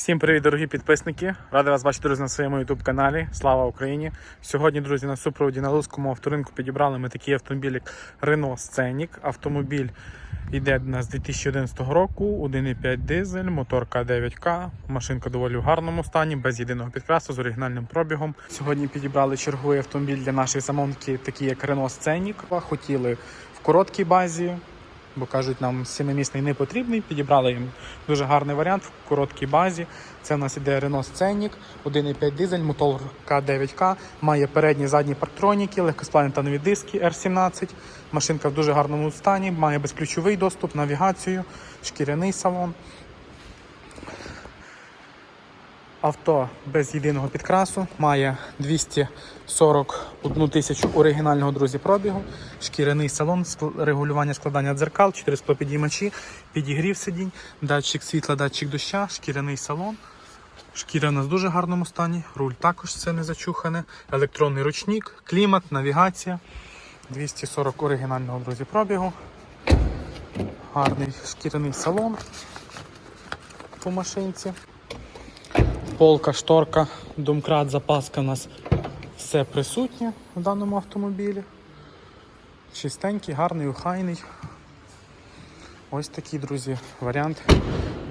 Всім привіт, дорогі підписники! Радий вас бачити, друзі, на своєму youtube каналі. Слава Україні! Сьогодні, друзі, на супроводі на Луцькому авторинку підібрали ми такий автомобіль, як Renault Scenic. Автомобіль йде до нас з 2011 року, 1,5 дизель, мотор К9К. Машинка доволі в гарному стані, без єдиного підкрасу, з оригінальним пробігом. Сьогодні підібрали черговий автомобіль для нашої замовники, такий як Renault Scenic. Хотіли в короткій базі, бо кажуть, нам сімимісний не потрібний. Підібрали їм дуже гарний варіант в короткій базі. Це в нас іде Renault Scenic, 1,5 дизель, мотор К9К, має передні задні парктроніки, легкосплавні та нові диски R17. Машинка в дуже гарному стані, має безключовий доступ, навігацію, шкіряний салон. Авто без єдиного підкрасу має 241 тисячу оригінального друзі пробігу, шкіряний салон, регулювання складання дзеркал, 4 склопідіймачі, підігрів сидінь, датчик світла, датчик доща, шкіряний салон. Шкіря у нас в дуже гарному стані, руль також все не зачухане, електронний ручник, клімат, навігація, 240 оригінального друзі пробігу. Гарний шкіряний салон по машинці. Полка, шторка, домкрат, запаска у нас все присутнє в даному автомобілі. Чистенький, гарний, охайний. Ось такий, друзі, варіант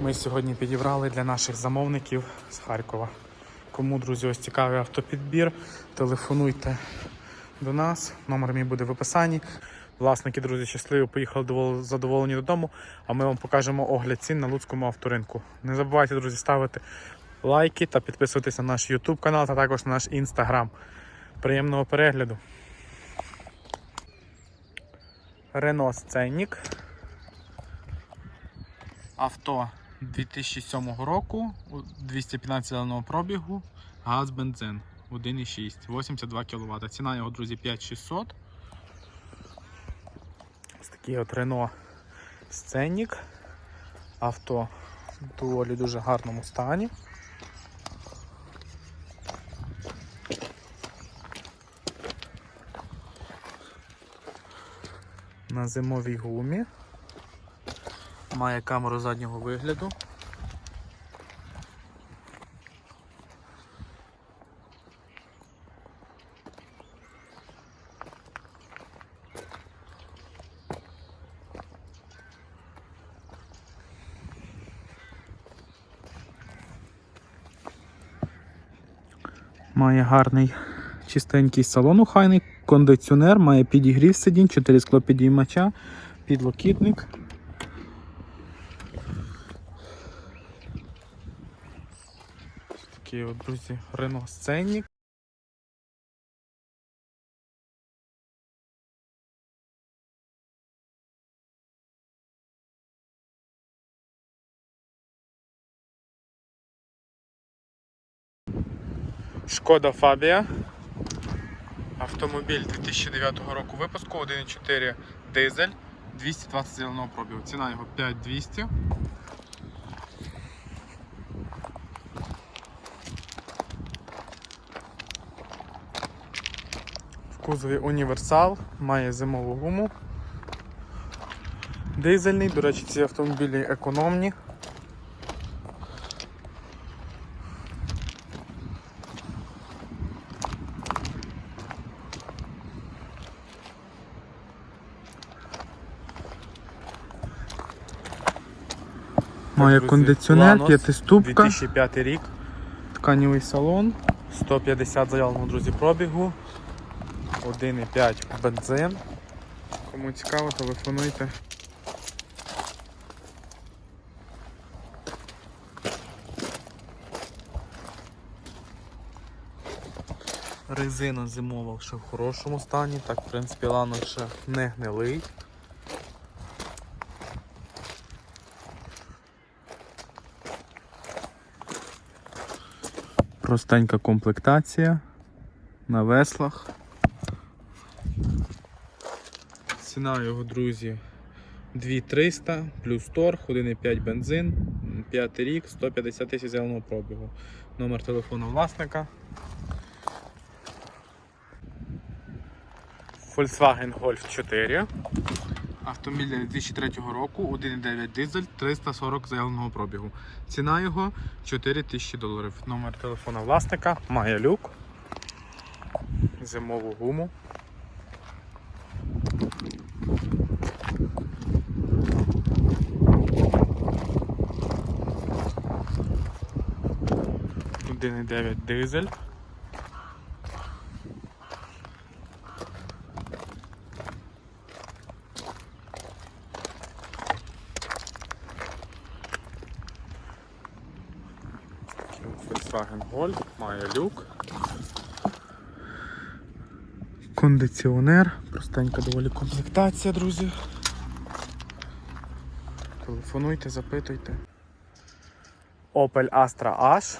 ми сьогодні підібрали для наших замовників з Харкова. Кому, друзі, ось цікавий автопідбір, телефонуйте до нас, номер мій буде в описанні. Власники, друзі, щасливо поїхали задоволені додому, а ми вам покажемо огляд цін на Луцькому авторинку. Не забувайте, друзі, ставити лайки та підписуватись на наш YouTube канал та також на наш Instagram. Приємного перегляду. Renault Scenic. Авто 2007 року, 215 зеленого пробігу, газ бензин 1,6, 82 кВт. Ціна його, друзі, 5600. Ось такий от Renault Scenic. Авто доволі дуже гарному стані. На зимовій гумі. Має камеру заднього вигляду. Має гарний чистенький салон охайний, кондиціонер, має підігрів сидінь, 4 склопідіймача, підлокітник. Такий от, друзі, Renault Scenic. Шкода Фабія. Автомобіль 2009 року випуску, 1.4 дизель, 220 зеленого пробігу. Ціна його 5200. В кузові універсал, має зимову гуму. Дизельний, до речі, ці автомобілі економні. Має кондиціонер, п'ятиступка, 2005 рік, тканівий салон. 150 заявленого, друзі, пробігу, 1,5 бензин. Кому цікаво, телефонуйте. Резина зимова ще в хорошому стані, так, в принципі, лано ще не гнилий. Простенька комплектація на веслах. Ціна його, друзі, 2300 плюс торг, 1,5 бензин, 5 рік, 150 тисяч зеленого пробігу. Номер телефону власника. Volkswagen Golf 4. Автомобіль 2003 року, 1,9 дизель, 340 заявленого пробігу. Ціна його 4 тисячі доларів. Номер телефона власника, має люк, зимову гуму. Один дизель. Volkswagen Golf, має люк. Кондиціонер, простенька доволі комплектація, друзі. Телефонуйте, запитуйте. Opel Astra H.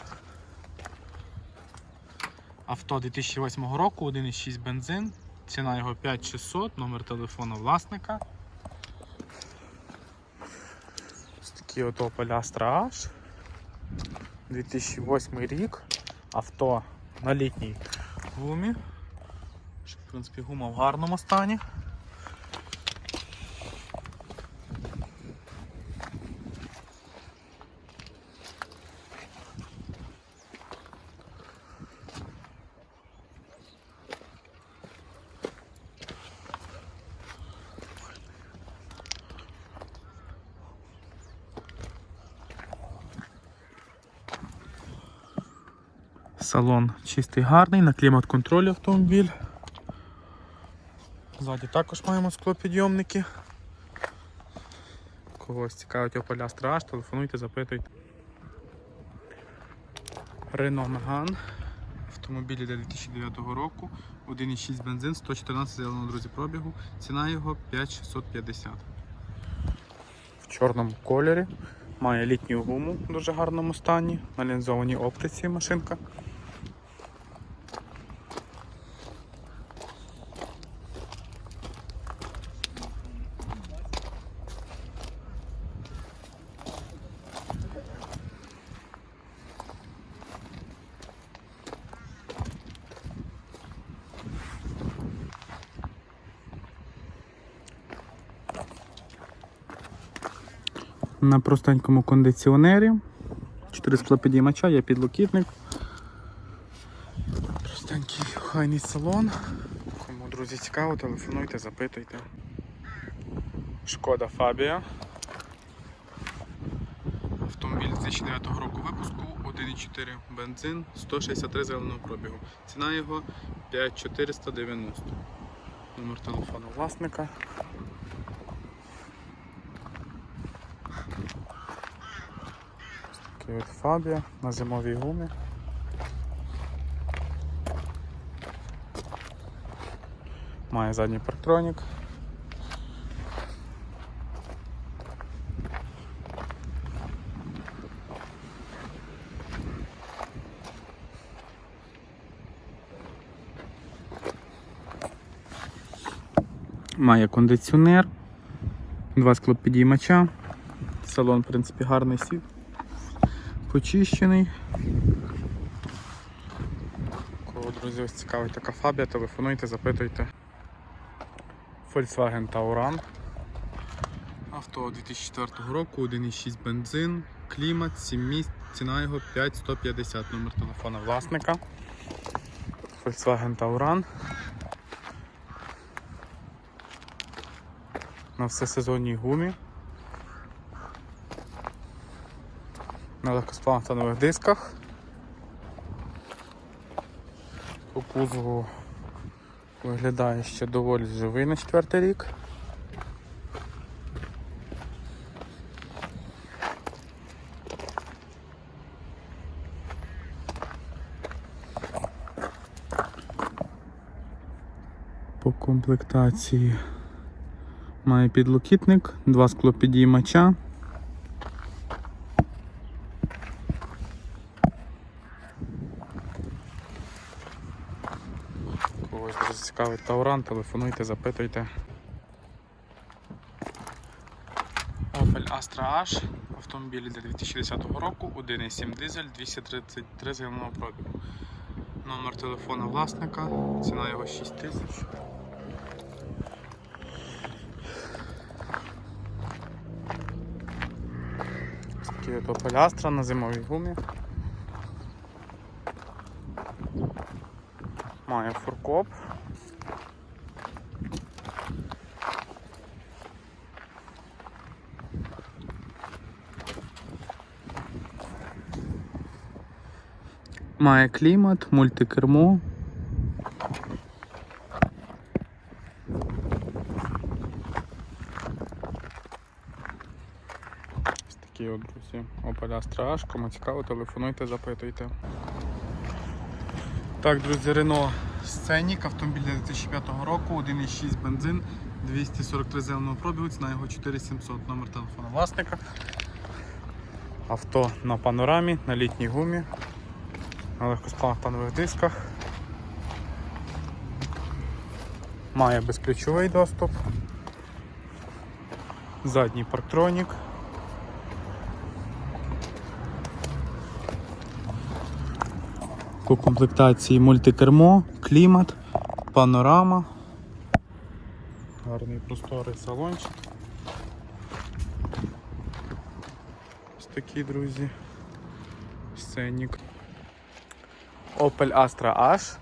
Авто 2008 року, 1,6 бензин. Ціна його 5600, номер телефону власника. Ось такий от Opel Astra H. 2008 рік. Авто на літній гумі. В принципі, гума в гарному стані. Салон чистий гарний, на клімат-контролі автомобіль. Ззаді також маємо склопідйомники. Когось цікавить Astra H, телефонуйте, запитуйте. Renault Megane. Автомобіль для 2009 року. 1,6 бензин, 114 зеленого друзі пробігу. Ціна його 5650. В чорному кольорі. Має літню гуму в дуже гарному стані. На лінзованій оптиці машинка. На простенькому кондиціонері. 4 склопідіймача, є підлокітник. Простенький хайний салон. Кому, друзі, цікаво, телефонуйте, запитуйте. Шкода Фабія. Автомобіль 2009 року випуску, 1,4 бензин, 163 зеленого пробігу. Ціна його 5490. Номер телефону власника. Такий от Фабія на зимовій гумі. Має задній парктронік. Має кондиціонер, два склопідіймача. Салон, в принципі, гарний сів почищений. Кого, друзі, ось цікавить така фабія, телефонуйте, запитуйте. Volkswagen Tauran. Авто 2004 року, 1,6 бензин, клімат, 7 місць, ціна його 5150, номер телефона власника. Volkswagen Tauran. На всесезонній гумі. На легкосплавних дисках. По кузову виглядає ще доволі живий на четвертий рік. По комплектації має підлокітник, два склопідіймача. ресторан, телефонуйте, запитуйте. Opel Astra H, автомобіль для 2010 року, 1,7 дизель, 233 згального пробігу. Номер телефону власника, ціна його 6 тисяч. Такий от Opel Astra на зимовій гумі. Має фуркоп. Має клімат, мультикермо. Ось такі от, друзі, Astra H. Кому цікаво, телефонуйте, запитуйте. Так, друзі, Renault Scenic, автомобіль 2005 року, 1,6 бензин, 243 зеленого пробігу, ціна його 4700, номер телефону власника. Авто на панорамі, на літній гумі, на легкосплавних панових дисках. Має безключовий доступ. Задній парктронік. По комплектації мультикермо, клімат, панорама. Гарний просторий салончик. Ось такі, друзі. Сценік. Opel Astra H.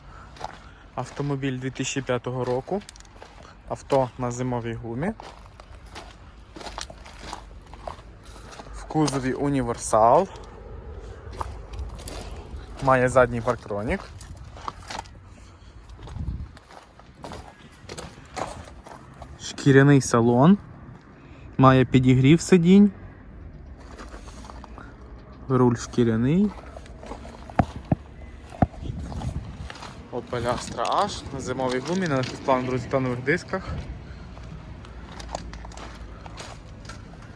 Автомобіль 2005 року. Авто на зимовій гумі. В кузові універсал. Має задній парктронік. Шкіряний салон. Має підігрів сидінь. Руль шкіряний. Astra H на зимовій гумі, на друзі дисках.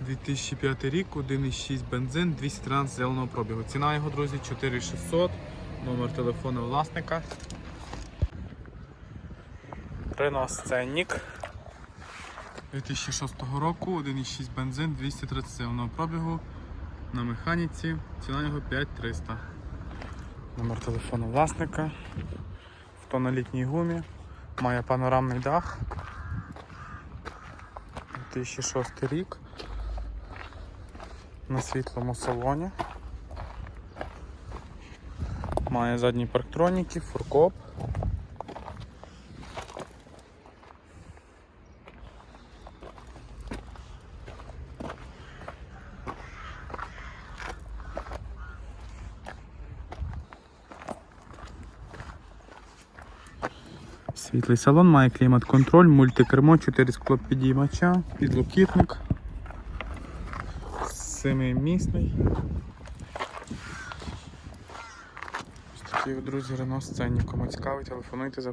2005 рік, 1,6 бензин, 213 зеленого пробігу. Ціна його, друзі, 4600, номер телефону власника. Renault Scenic 2006 року, 1,6 бензин, 230 зеленого пробігу. На механіці. Ціна його 5300. Номер телефону власника. Авто на літній гумі. Має панорамний дах. 2006 рік на світлому салоні. Має задні парктроніки, фуркоп. Світлий салон, має клімат-контроль, мультикермо, 4 склопідіймача, підлокітник. Семимісний. Ось такі, друзі, Рено сцені. Кому цікавий, телефонуйте за